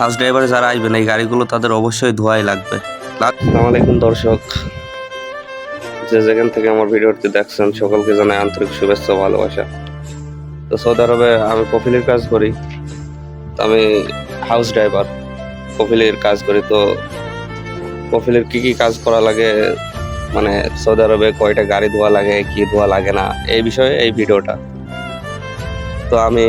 First ড্রাইভারে যারা আসবেন এই গাড়িগুলো তাদের অবশ্যই ধোয়াই লাগবে। আসসালামু আলাইকুম দর্শক। যে যেখান থেকে আমার ভিডিওটি দেখছেন, সকলকে জানাই আন্তরিক শুভেচ্ছা ভালোবাসা। তো সৌদি আরবে আমি কফিলের কাজ করি। তো আমি হাউস ড্রাইভার কফিলের কাজ করি। তো কফিলের কি কি কাজ করা লাগে? মানে সৌদি আরবে কয়টা গাড়ি ধোয়া লাগে, কি ধোয়া লাগে না? এই বিষয়ে এই ভিডিওটা। তো আমি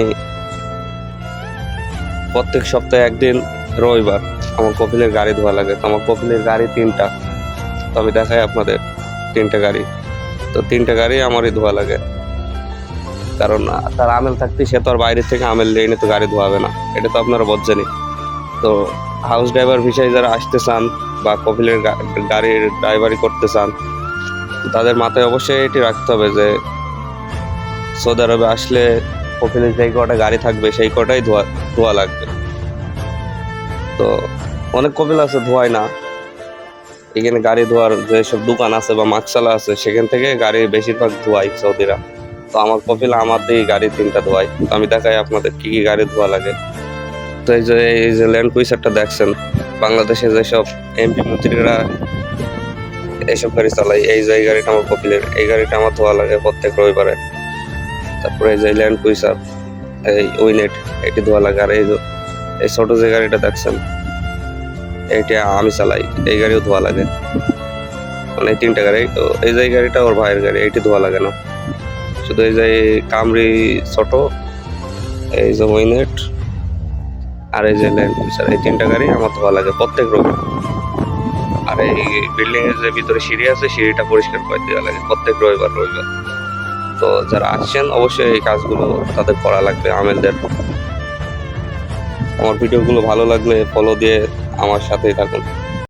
প্রত্যেক সপ্তাহে একদিন রবিবার আমার কপিলের গাড়ি ধোয়া লাগে। তো আমার কপিলের গাড়ি তিনটা। তো আমি দেখাই আপনাদের তিনটা গাড়ি। তো তিনটা গাড়ি আমারই ধোয়া লাগে। কারণ তার আমেল থাকতে সে তো আর বাইরে থেকে আমেল লেনে তো গাড়ি ধোয়াবে না। এটা তো আপনারা বোঝেনি তো হাউস ড্রাইভার ভিসায় যারা আসতে চান বা কপিলের গাড়ির ড্রাইভারি করতে চান, তাদের মাথায় অবশ্যই এটি রাখতে হবে যে সৌদি আরবে আসলে কপিলের যেই কটা গাড়ি থাকবে, সেই কটাই ধোয়া ধোয়া লাগবে। তো অনেক কপিল আছে, ধোয়ায় না। এখানে গাড়ি ধোয়ার যেসব দোকান আছে বা মাকসালা আছে, সেখান থেকে গাড়ি বেশিরভাগ ধোয়াই সৌদিরা। তো আমার কপিল দিয়ে গাড়ি তিনটা ধোয়াই তো আমি দেখাই আপনাদের কি কি গাড়ি ধোয়া লাগে। তো এই যে এই যে ল্যান্ড কুইসারটা দেখছেন, বাংলাদেশে যেসব এমপি মন্ত্রীরা এইসব গাড়ি চালাই এই যে, এই গাড়িটা আমার কপিলের, এই গাড়িটা আমার ধোয়া লাগে প্রত্যেক রবিবারে। তারপরে যে ল্যান্ড কুইসার এই উইনেট এটি ধোয়া লাগে। আর এই এই ছোট যে গাড়িটা দেখছেন, এইটা আমি চালাই, এই গাড়িও ধোয়া লাগে। মানে তিনটা গাড়ি, তো এই যে গাড়িটা ওর ভাইয়ের গাড়ি, এইটি ধোয়া লাগে না। শুধু এই যে কামরি ছোট, এই যে উইনেট আর এই যে ল্যান্ড কুইসার এই তিনটা গাড়ি আমার ধোয়া লাগে প্রত্যেক রবিবার আর এই বিল্ডিং এর যে ভিতরে সিঁড়ি আছে, সিঁড়িটা পরিষ্কার করে দেওয়া লাগে প্রত্যেক রবিবার রবিবার। তো যারা আসছেন, অবশ্যই এই কাজগুলো তাদের করা লাগবে, আমেলদের। আমার ভিডিওগুলো ভালো লাগলে ফলো দিয়ে আমার সাথেই থাকুন।